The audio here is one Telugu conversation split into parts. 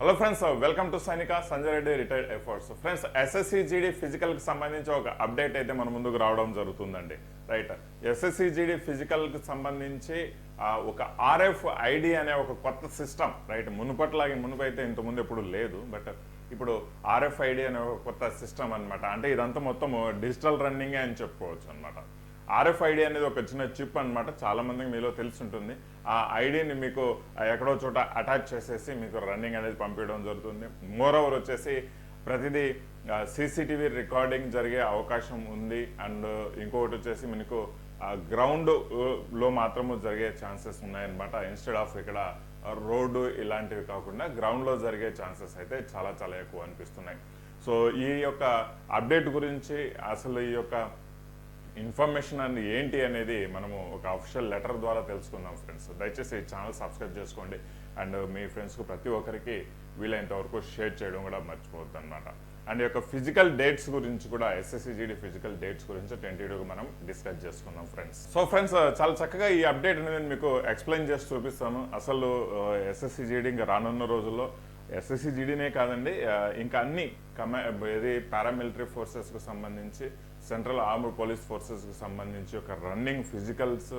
Hello friends welcome to Sainika Sanjay Reddy retired efforts friends SSC GD ఫిజికల్కి సంబంధించి ఒక అప్డేట్ అయితే మన ముందుకు రావడం జరుగుతుందండి. రైట్ ఎస్ఎస్సి జీడీ ఫిజికల్కి సంబంధించి ఒక ఆర్ఎఫ్ ఐడి అనే ఒక కొత్త సిస్టమ్ రైట్ మునుపట్లాగే మునుపు అయితే ఇంత ముందు ఎప్పుడు లేదు బట్ ఇప్పుడు ఆర్ఎఫ్ ఐడి అనే ఒక కొత్త సిస్టమ్ అన్నమాట. అంటే ఇదంతా మొత్తం డిజిటల్ రన్నింగే అని చెప్పుకోవచ్చు అనమాట ఆర్ఎఫ్ఐడి అనేది ఒక చిన్న చిప్ అన్నమాట. చాలామందికి మీలో తెలిసి ఉంటుంది ఆ ఐడిని మీకు ఎక్కడో చోట అటాచ్ చేసేసి మీకు రన్నింగ్ అనేది పంపించడం జరుగుతుంది. మోర్ ఓవర్ వచ్చేసి ప్రతిదీ సీసీటీవీ రికార్డింగ్ జరిగే అవకాశం ఉంది. అండ్ ఇంకొకటి వచ్చేసి మీకు గ్రౌండ్లో మాత్రము జరిగే ఛాన్సెస్ ఉన్నాయన్నమాట. ఇన్స్టెడ్ ఆఫ్ ఇక్కడ రోడ్డు ఇలాంటివి కాకుండా గ్రౌండ్లో జరిగే ఛాన్సెస్ అయితే చాలా చాలా ఎక్కువ అనిపిస్తున్నాయి. సో ఈ యొక్క అప్డేట్ గురించి అసలు ఈ యొక్క ఇన్ఫర్మేషన్ అని ఏంటి అనేది మనము ఒక అఫిషియల్ లెటర్ ద్వారా తెలుసుకుందాం ఫ్రెండ్స్ దయచేసి ఈ ఛానల్ సబ్స్క్రైబ్ చేసుకోండి. అండ్ మీ ఫ్రెండ్స్కు ప్రతి ఒక్కరికి వీలైనంత వరకు షేర్ చేయడం కూడా మర్చిపోవద్దు అనమాట అండ్ యొక్క ఫిజికల్ డేట్స్ గురించి కూడా ఎస్ఎస్సిజిడి ఫిజికల్ డేట్స్ గురించి ట్వంటీ మనం డిస్కస్ చేసుకుందాం ఫ్రెండ్స్ సో ఫ్రెండ్స్ చాలా చక్కగా ఈ అప్డేట్ అనేది నేను మీకు ఎక్స్ప్లెయిన్ చేసి చూపిస్తాను. అసలు uh, ఎస్ఎస్సిజిడి ఇంకా రానున్న రోజుల్లో ఎస్ఎస్సిజిడినే కాదండి uh, ఇంకా అన్ని కమా ఇది పారామిలిటరీ ఫోర్సెస్కు సంబంధించి సెంట్రల్ ఆర్మ్డ్ పోలీస్ ఫోర్సెస్కి సంబంధించి ఒక రన్నింగ్ ఫిజికల్స్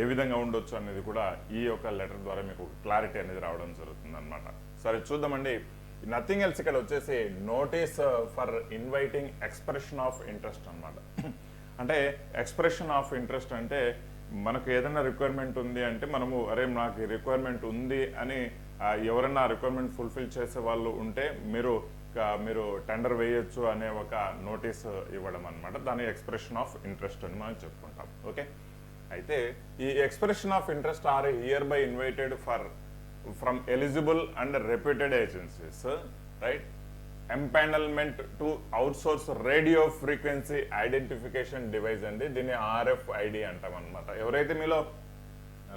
ఏ విధంగా ఉండొచ్చు అనేది కూడా ఈ యొక్క లెటర్ ద్వారా మీకు క్లారిటీ అనేది రావడం జరుగుతుంది అనమాట సరే చూద్దామండి. నథింగ్ ఎల్స్ ఇక్కడ వచ్చేసి notice for inviting expression of interest అన్నమాట. అంటే ఎక్స్ప్రెషన్ ఆఫ్ ఇంట్రెస్ట్ అంటే మనకు ఏదైనా రిక్వైర్మెంట్ ఉంది అంటే మనము అరే నాకు రిక్వైర్మెంట్ ఉంది అని uh, ఎవరైనా రిక్వైర్మెంట్ ఫుల్ఫిల్ చేసే వాళ్ళు ఉంటే మీరు మీరు టెండర్ వేయొచ్చు అనే ఒక నోటీస్ ఇవ్వడం అనమాట దాని ఎక్స్ప్రెషన్ ఆఫ్ ఇంట్రెస్ట్ అని మనం చెప్పుకుంటాం. ఓకే? అయితే ఈ expression of interest are here by invited for from eligible and reputed agencies right empanelment to outsource radio frequency identification device అండి. దీన్ని ఆర్ఎఫ్ ఐడి అంటాం అనమాట ఎవరైతే మీలో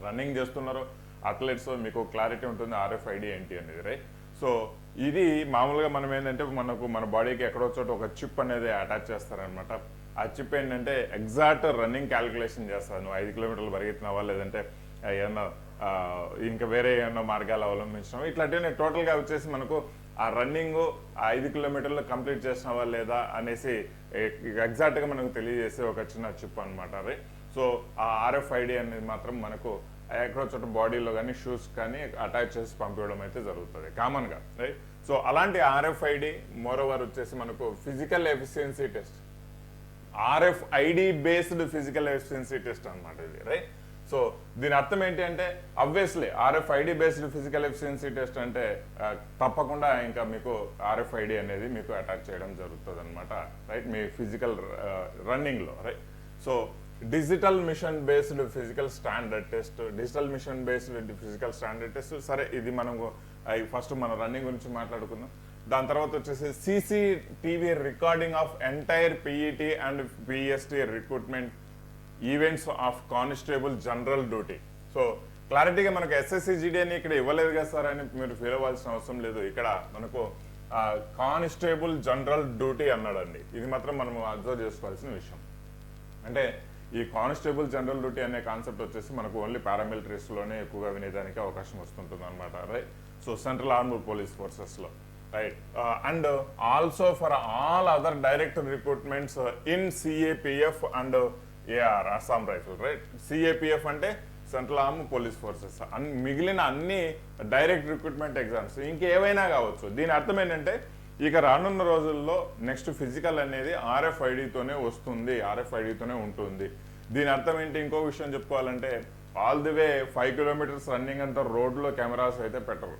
రన్నింగ్ చేస్తున్నారో అథ్లెట్స్ మీకు క్లారిటీ ఉంటుంది. ఆర్ఎఫ్ ఐడి ఏంటి అనేది రైట్ సో ఇది మామూలుగా మనం ఏంటంటే మనకు మన బాడీకి ఎక్కడో చోట ఒక చిప్ అనేది అటాచ్ చేస్తారనమాట ఆ చిప్ ఏంటంటే ఎగ్జాక్ట్ రన్నింగ్ క్యాలిక్యులేషన్ చేస్తారు. నువ్వు ఐదు కిలోమీటర్లు పరిగెత్తినావా లేదంటే ఏమన్నా ఇంకా వేరే ఏమన్నా మార్గాలు అవలంబించడం ఇట్లాంటివన్నీ టోటల్గా వచ్చేసి మనకు ఆ రన్నింగ్ ఆ ఐదు కిలోమీటర్లు కంప్లీట్ చేసినావా లేదా అనేసి ఎగ్జాక్ట్గా మనకు తెలియజేసే ఒక చిన్న చిప్ అనమాట అది. సో ఆ ఆర్ఎఫ్ఐడి అనేది మాత్రం మనకు ఎక్కడో చోట బాడీలో కానీ షూస్ కానీ అటాచ్ చేసి పంపించడం అయితే జరుగుతుంది కామన్గా రైట్ సో అలాంటి ఆర్ఎఫ్ఐడి మోరోవర్ వచ్చేసి మనకు physical efficiency test RFID based physical efficiency test అనమాట ఇది రైట్ సో దీని అర్థం ఏంటి అంటే obviously RFID based physical efficiency test అంటే తప్పకుండా ఇంకా మీకు ఆర్ఎఫ్ఐడి అనేది మీకు అటాక్ చేయడం జరుగుతుంది అనమాట రైట్ మీ ఫిజికల్ రన్నింగ్లో right so digital machine based physical standard test digital machine based physical standard test సరే ఇది మనము ఫస్ట్ మన రన్నింగ్ గురించి మాట్లాడుకుందాం. దాని తర్వాత వచ్చేసి CCTV recording of entire PET and PST recruitment events of constable general duty so క్లారిటీగా మనకు ఎస్ఎస్సిజిడి అని ఇక్కడ ఇవ్వలేదు కదా సార్ అని మీరు ఫీల్ అవ్వాల్సిన అవసరం లేదు. ఇక్కడ మనకు కానిస్టేబుల్ జనరల్ డ్యూటీ అన్నాడండి. ఇది మాత్రం మనం అబ్జర్వ్ చేసుకోవాల్సిన విషయం. అంటే ఈ కానిస్టేబుల్ జనరల్ డ్యూటీ అనే కాన్సెప్ట్ వచ్చేసి మనకు ఓన్లీ పారామిలిటరీస్లోనే ఎక్కువగా వినేదానికి అవకాశం వస్తుంటుంది అనమాట right so central armed police ఫోర్సెస్లో right and also for all other direct recruitments in CAPF and AR Assam rifle right CAPF అంటే సెంట్రల్ ఆర్మ్ పోలీస్ ఫోర్సెస్ అన్ని మిగిలిన అన్ని డైరెక్ట్ రిక్రూట్మెంట్ ఎగ్జామ్స్ ఇంకేవైనా కావచ్చు. దీని అర్థం ఏంటంటే ఇక రానున్న రోజుల్లో నెక్స్ట్ ఫిజికల్ అనేది ఆర్ఎఫ్ఐడితోనే వస్తుంది ఆర్ఎఫ్ఐడితోనే ఉంటుంది. దీని అర్థం ఏంటి? ఇంకో విషయం చెప్పుకోవాలంటే all the way five kilometres running అంతా రోడ్లో కెమెరాస్ అయితే పెట్టరు.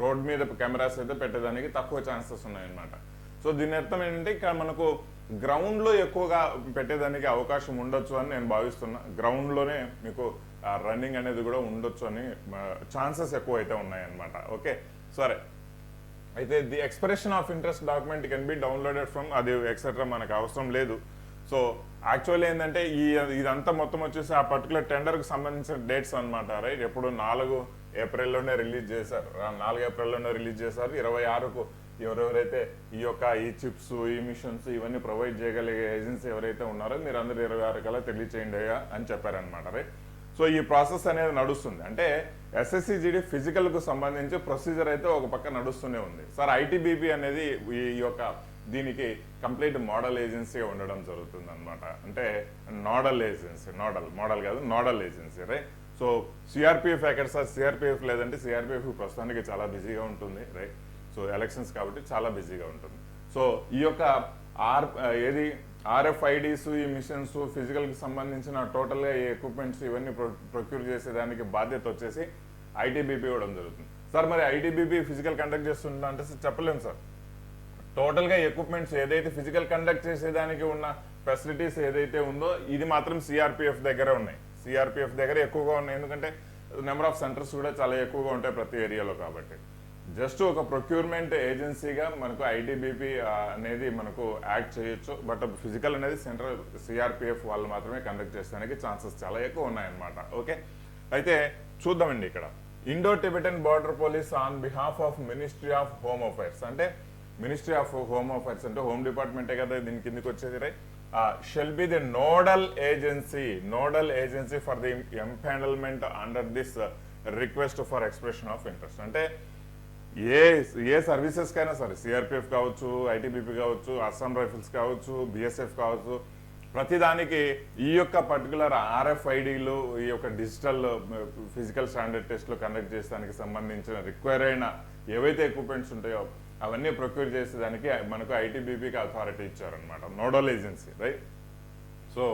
రోడ్ మీద కెమెరాస్ అయితే పెట్టడానికి తక్కువ ఛాన్సెస్ ఉన్నాయన్నమాట. సో దీని అర్థం ఏంటంటే ఇక్కడ మనకు గ్రౌండ్లో ఎక్కువగా పెట్టేదానికి అవకాశం ఉండొచ్చు అని నేను భావిస్తున్నా. గ్రౌండ్లోనే మీకు రన్నింగ్ అనేది కూడా ఉండొచ్చు అని ఛాన్సెస్ ఎక్కువ అయితే ఉన్నాయన్నమాట. ఓకే? సరే. అయితే the expression of interest document can be downloaded from అది ఎక్సెట్రా మనకు అవసరం లేదు. సో యాక్చువల్లీ ఏంటంటే ఈ ఇదంతా మొత్తం వచ్చేసి ఆ పర్టికులర్ టెండర్కి సంబంధించిన డేట్స్ అనమాట రైట్ ఎప్పుడు నాలుగు ఏప్రిల్లోనే రిలీజ్ చేశారు. నాలుగు ఏప్రిల్లోనే రిలీజ్ చేశారు. ఇరవై ఆరుకు ఎవరెవరైతే ఈ యొక్క ఈ చిప్స్ ఈ మిషన్స్ ఇవన్నీ ప్రొవైడ్ చేయగలిగే ఏజెన్సీ ఎవరైతే ఉన్నారో మీరు అందరు ఇరవై ఆరు కల్లా తెలియచేయండి అని చెప్పారనమాట రైట్ సో ఈ ప్రాసెస్ అనేది నడుస్తుంది. అంటే ఎస్ఎస్సిజిడి ఫిజికల్కు సంబంధించి ప్రొసీజర్ అయితే ఒక పక్క నడుస్తూనే ఉంది. సార్ ఐటీబీపీ అనేది ఈ యొక్క దీనికి కంప్లీట్ మోడల్ ఏజెన్సీ ఉండడం జరుగుతుంది అనమాట అంటే నోడల్ ఏజెన్సీ నోడల్ మోడల్ కాదు nodal agency right? So CRPF ఎక్కడ సార్? సిఆర్పిఎఫ్ లేదంటే సిఆర్పిఎఫ్ ప్రస్తుతానికి చాలా బిజీగా ఉంటుంది రైట్? సో ఎలక్షన్స్ కాబట్టి చాలా బిజీగా ఉంటుంది. సో ఈ యొక్క ఆర్ ఏది ఆర్ఎఫ్ఐడిస్ ఈ మిషన్స్ ఫిజికల్కి సంబంధించిన టోటల్గా ఈ ఎక్విప్మెంట్స్ ఇవన్నీ ప్రొక్యూర్ చేసేదానికి బాధ్యత వచ్చేసి ఐటీబీపీ ఇవ్వడం జరుగుతుంది. సార్ మరి ఐటీబీపీ ఫిజికల్ కండక్ట్ చేస్తుందా అంటే సార్ చెప్పలేము సార్. టోటల్గా ఎక్విప్మెంట్స్ ఏదైతే ఫిజికల్ కండక్ట్ చేసేదానికి ఉన్న ఫెసిలిటీస్ ఏదైతే ఉందో ఇది మాత్రం సిఆర్పిఎఫ్ దగ్గర ఉన్నాయి. సిఆర్పిఎఫ్ దగ్గర ఎక్కువగా ఉన్నాయి. ఎందుకంటే నెంబర్ ఆఫ్ సెంటర్స్ కూడా చాలా ఎక్కువగా ఉంటాయి ప్రతి ఏరియాలో కాబట్టి. జస్ట్ ఒక ప్రొక్యూర్మెంట్ ఏజెన్సీగా మనకు ఐటీబీపీ అనేది మనకు యాక్ట్ చేయొచ్చు. బట్ ఫిజికల్ అనేది సెంట్రల్ సిఆర్పిఎఫ్ వాళ్ళు మాత్రమే కండక్ట్ చేసడానికి ఛాన్సెస్ చాలా ఎక్కువ ఉన్నాయన్నమాట. ఓకే? అయితే చూద్దామండి ఇక్కడ. Indo Tibetan border police on behalf of ministry of home affairs. అంటే మినిస్ట్రీ ఆఫ్ హోమ్ అఫైర్స్ అంటే హోమ్ డిపార్ట్మెంటే కదా దీని కిందకి వచ్చేది right? Shall be the nodal agency nodal agency for the empanelment under this request for expression of interest. అంటే ఏ ఏ సర్వీసెస్కైనా సరే సిఆర్పిఎఫ్ కావచ్చు ఐటీబీపీ కావచ్చు అస్సాం రైఫిల్స్ కావచ్చు బిఎస్ఎఫ్ కావచ్చు ప్రతిదానికి ఈ యొక్క పర్టికులర్ ఆర్ఎఫ్ఐడిలు ఈ యొక్క డిజిటల్ ఫిజికల్ స్టాండర్డ్ టెస్ట్లు కండక్ట్ చేసేదానికి సంబంధించిన రిక్వైర్ అయిన ఏవైతే ఎక్విప్మెంట్స్ ఉంటాయో అవన్నీ ప్రొక్యూర్ చేసేదానికి మనకు ఐటీబీపీకి అథారిటీ ఇచ్చారనమాట నోడల్ ఏజెన్సీ రైట్ సో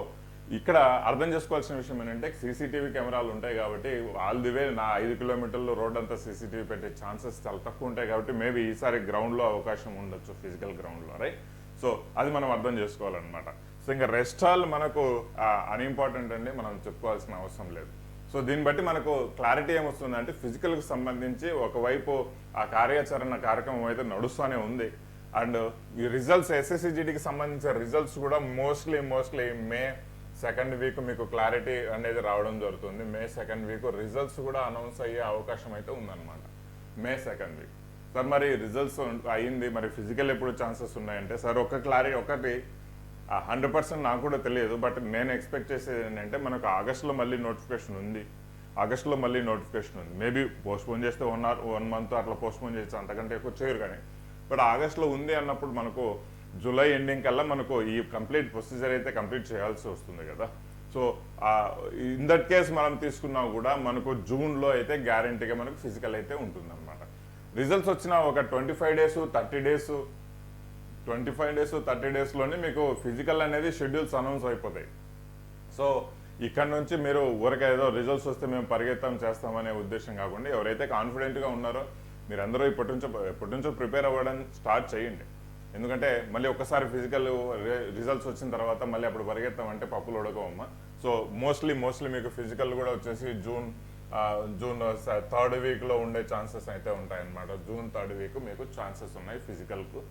ఇక్కడ అర్థం చేసుకోవాల్సిన విషయం ఏంటంటే సీసీటీవీ కెమెరాలు ఉంటాయి కాబట్టి ఆల్ ది వే నా ఐదు కిలోమీటర్లు రోడ్ అంతా సీసీటీవీ పెట్టే ఛాన్సెస్ చాలా తక్కువ ఉంటాయి కాబట్టి మేబీ ఈసారి గ్రౌండ్లో అవకాశం ఉండొచ్చు ఫిజికల్ గ్రౌండ్లో రైట్ సో అది మనం అర్థం చేసుకోవాలన్నమాట. సో ఇంకా రెస్ట్ హాల్ మనకు అన్ఇంపార్టెంట్ అండి మనం చెప్పుకోవాల్సిన అవసరం లేదు. సో దీన్ని బట్టి మనకు క్లారిటీ ఏమొస్తుందంటే ఫిజికల్కి సంబంధించి ఒకవైపు ఆ కార్యాచరణ కార్యక్రమం అయితే నడుస్తూనే ఉంది. అండ్ ఈ రిజల్ట్స్ ఎస్ఎస్సిజిడికి సంబంధించిన రిజల్ట్స్ కూడా mostly mostly May second week మీకు క్లారిటీ అనేది రావడం జరుగుతుంది. మే సెకండ్ వీక్ రిజల్ట్స్ కూడా అనౌన్స్ అయ్యే అవకాశం అయితే ఉందన్నమాట. May second week. సార్ మరి రిజల్ట్స్ అయ్యింది మరి ఫిజికల్ ఎప్పుడు ఛాన్సెస్ ఉన్నాయంటే సార్ ఒక క్లారిటీ ఒకటి హండ్రెడ్ పర్సెంట్ నాకు కూడా తెలియదు బట్ నేను ఎక్స్పెక్ట్ చేసేది ఏంటంటే మనకు ఆగస్టులో మళ్ళీ నోటిఫికేషన్ ఉంది. ఆగస్టులో మళ్ళీ నోటిఫికేషన్ ఉంది. మేబీ పోస్ట్పోన్ చేస్తే వన్ ఆర్ వన్ మంత్ అట్లా పోస్ట్పోన్ చేయొచ్చు అంతకంటే ఎక్కువ చేయరు కానీ బట్ ఆగస్టులో ఉంది అన్నప్పుడు మనకు జూలై ఎండింగ్ కల్లా మనకు ఈ కంప్లీట్ ప్రొసీజర్ అయితే కంప్లీట్ చేయాల్సి వస్తుంది కదా. సో ఇన్ దట్ కేస్ మనం తీసుకున్నా కూడా మనకు జూన్లో అయితే గ్యారంటీగా మనకు ఫిజికల్ అయితే ఉంటుందన్నమాట. రిజల్ట్స్ వచ్చిన ఒక twenty five days thirty days twenty five days thirty డేస్లోనే మీకు ఫిజికల్ అనేది షెడ్యూల్స్ అనౌన్స్ అయిపోతాయి. సో ఇక్కడ నుంచి మీరు ఊరికే ఏదో రిజల్ట్స్ వస్తే మేము పరిగెత్తం చేస్తామనే ఉద్దేశం కాకుండా ఎవరైతే కాన్ఫిడెంట్గా ఉన్నారో మీరందరూ ఇప్పటి నుంచో ఇప్పటి నుంచో ప్రిపేర్ అవ్వడం స్టార్ట్ చేయండి. ఎందుకంటే మళ్ళీ ఒక్కసారి ఫిజికల్ రిజల్ట్స్ వచ్చిన తర్వాత మళ్ళీ అప్పుడు పరిగెత్తామంటే పప్పులు ఉడకవమ్మ. సో మోస్ట్లీ మోస్ట్లీ మీకు ఫిజికల్ కూడా వచ్చేసి జూన్ జూన్ థర్డ్ వీక్లో ఉండే ఛాన్సెస్ అయితే ఉంటాయన్నమాట. జూన్ థర్డ్ వీక్ మీకు ఛాన్సెస్ ఉన్నాయి ఫిజికల్కు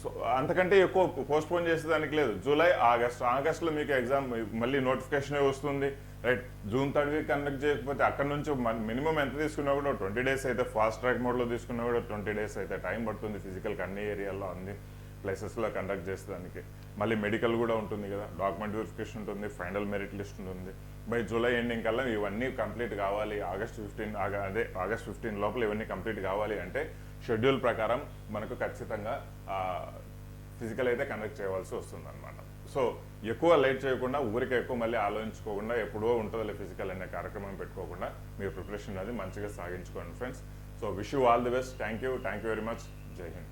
సో అంతకంటే ఎక్కువ పోస్ట్పోన్ చేసేదానికి లేదు. జూలై ఆగస్ట్ ఆగస్ట్లో మీకు ఎగ్జామ్ మళ్ళీ నోటిఫికేషన్ వస్తుంది. Right June third week conduct చేయకపోతే అక్కడ నుంచి మినిమం ఎంత తీసుకున్నా కూడా ట్వంటీ డేస్ అయితే ఫాస్ట్ ట్రాక్ మోడ్లో తీసుకున్నా కూడా ట్వంటీ డేస్ అయితే టైం పడుతుంది. ఫిజికల్కి అన్ని ఏరియాలో అన్ని ప్లేసెస్లో కండక్ట్ చేసేదానికి. మళ్ళీ మెడికల్ కూడా ఉంటుంది కదా డాక్యుమెంట్ వెరిఫికేషన్ ఉంటుంది ఫైనల్ మెరిట్ లిస్ట్ ఉంటుంది. బై జూలై ఎండింగ్ కల్లా ఇవన్నీ కంప్లీట్ కావాలి ఆగస్ట్ ఫిఫ్టీన్ అదే ఆగస్ట్ ఫిఫ్టీన్ లోపల ఇవన్నీ కంప్లీట్ కావాలి అంటే షెడ్యూల్ ప్రకారం మనకు ఖచ్చితంగా ఫిజికల్ అయితే కండక్ట్ చేయవలసి వస్తుంది అనమాట సో ఎక్కువ లేట్ చేయకుండా ఊరికి ఎక్కువ మళ్ళీ ఆలోచించుకోకుండా ఎప్పుడో ఉంటుందిలే ఫిజికల్ అనే కార్యక్రమం పెట్టుకోకుండా మీరు ప్రిపరేషన్ అది మంచిగా సాగించుకోండి friends. So wish you all the best. Thank you. Thank you very much. Jai Hind.